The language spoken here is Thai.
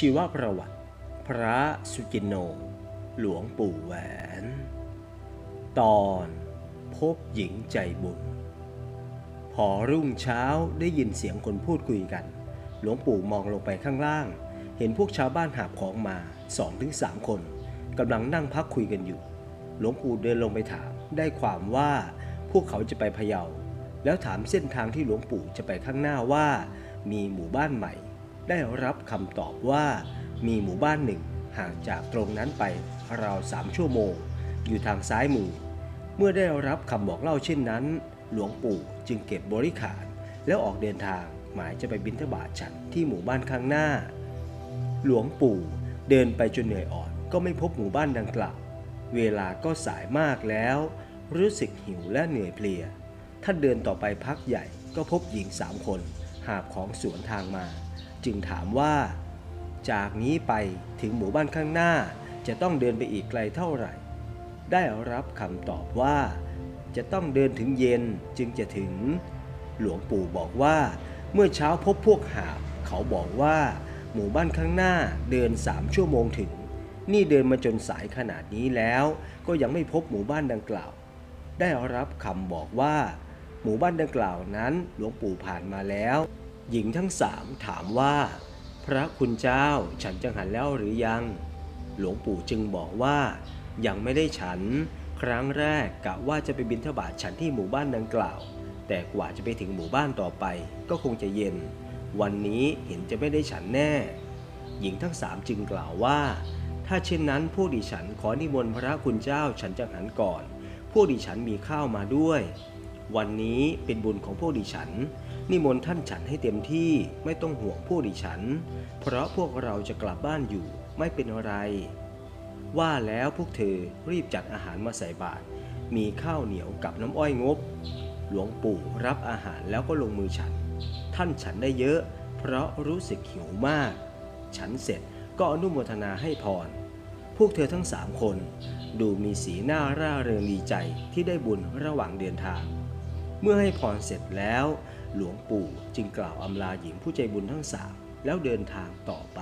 ชีวประวัติ พระสุจินโน หลวงปู่แหวน ตอนพบหญิงใจบุญ พอรุ่งเช้าได้ยินเสียงคนพูดคุยกัน หลวงปู่มองลงไปข้างล่าง เห็นพวกชาวบ้านหาบของมาสองถึงสามคนกำลังนั่งพักคุยกันอยู่ หลวงปู่เดินลงไปถาม ได้ความว่าพวกเขาจะไปพะเยา แล้วถามเส้นทางที่หลวงปู่จะไปข้างหน้าว่า มีหมู่บ้านใหม่ ได้รับคำตอบว่า มีหมู่บ้านหนึ่งห่างจากตรงนั้นไปราวสามชั่วโมง อยู่ทางซ้ายมือ เมื่อได้รับคำบอกเล่าเช่นนั้น หลวงปู่จึงเก็บบริขาร แล้วออกเดินทางหมายจะไปบิณฑบาตฉันที่หมู่บ้านข้างหน้า หลวงปู่เดินไปจนเหนื่อยอ่อนก็ไม่พบหมู่บ้านดังกล่าว เวลาก็สายมากแล้ว รู้สึกหิวและเหนื่อยเพลีย ท่านเดินต่อไปพักใหญ่ก็พบหญิงสามคน หาบของสวนทางมา จึงถามว่า จากนี้ไปถึงหมู่บ้านข้างหน้าจะต้องเดินไปอีกไกลเท่าไหร่ ได้รับคำตอบว่า จะต้องเดินถึงเย็นจึงจะถึง หลวงปู่บอกว่า เมื่อเช้าพบพวกหาบเขาบอกว่าหมู่บ้านข้างหน้าเดินสามชั่วโมงถึง นี่เดินมาจนสายขนาดนี้แล้วก็ยังไม่พบหมู่บ้านดังกล่าว ได้รับคำบอกว่า หมู่บ้านดังกล่าวนั้นหลวงปู่ผ่านมาแล้ว หญิงทั้งสามถามว่า พระคุณเจ้าฉันจังหันแล้วหรือยัง หลวงปู่จึงบอกว่ายังไม่ได้ฉัน ครั้งแรกกะว่าจะไปบิณฑบาตฉันที่หมู่บ้านดังกล่าว แต่กว่าจะไปถึงหมู่บ้านต่อไป ก็คงจะเย็น วันนี้เห็นจะไม่ได้ฉันแน่ หญิงทั้งสามจึงกล่าวว่า ถ้าเช่นนั้นพวกดิฉันขอนิมนต์พระคุณเจ้าฉันจังหันก่อนพวกดิฉันมีข้าวมาด้วย วันนี้เป็นบุญของพวกดิฉัน นิมนต์ท่านฉันให้เต็มที่ไม่ต้องห่วงพวกดิฉัน เพราะพวกเราจะกลับบ้านอยู่ไม่เป็นอะไร ว่าแล้วพวกเธอรีบจัดอาหารมาใส่บาตรมีข้าวเหนียวกับน้ำอ้อยงบ หลวงปู่รับอาหารแล้วก็ลงมือฉัน ท่านฉันได้เยอะ เพราะรู้สึกหิวมาก ฉันเสร็จก็อนุโมทนาให้พร พวกเธอทั้งสามคน ดูมีสีหน้าร่าเริงดีใจที่ได้บุญระหว่างเดินทาง เมื่อให้พรเสร็จแล้ว หลวงปู่จึงกล่าวอำลาหญิงผู้ใจบุญทั้งสามแล้วเดินทางต่อไป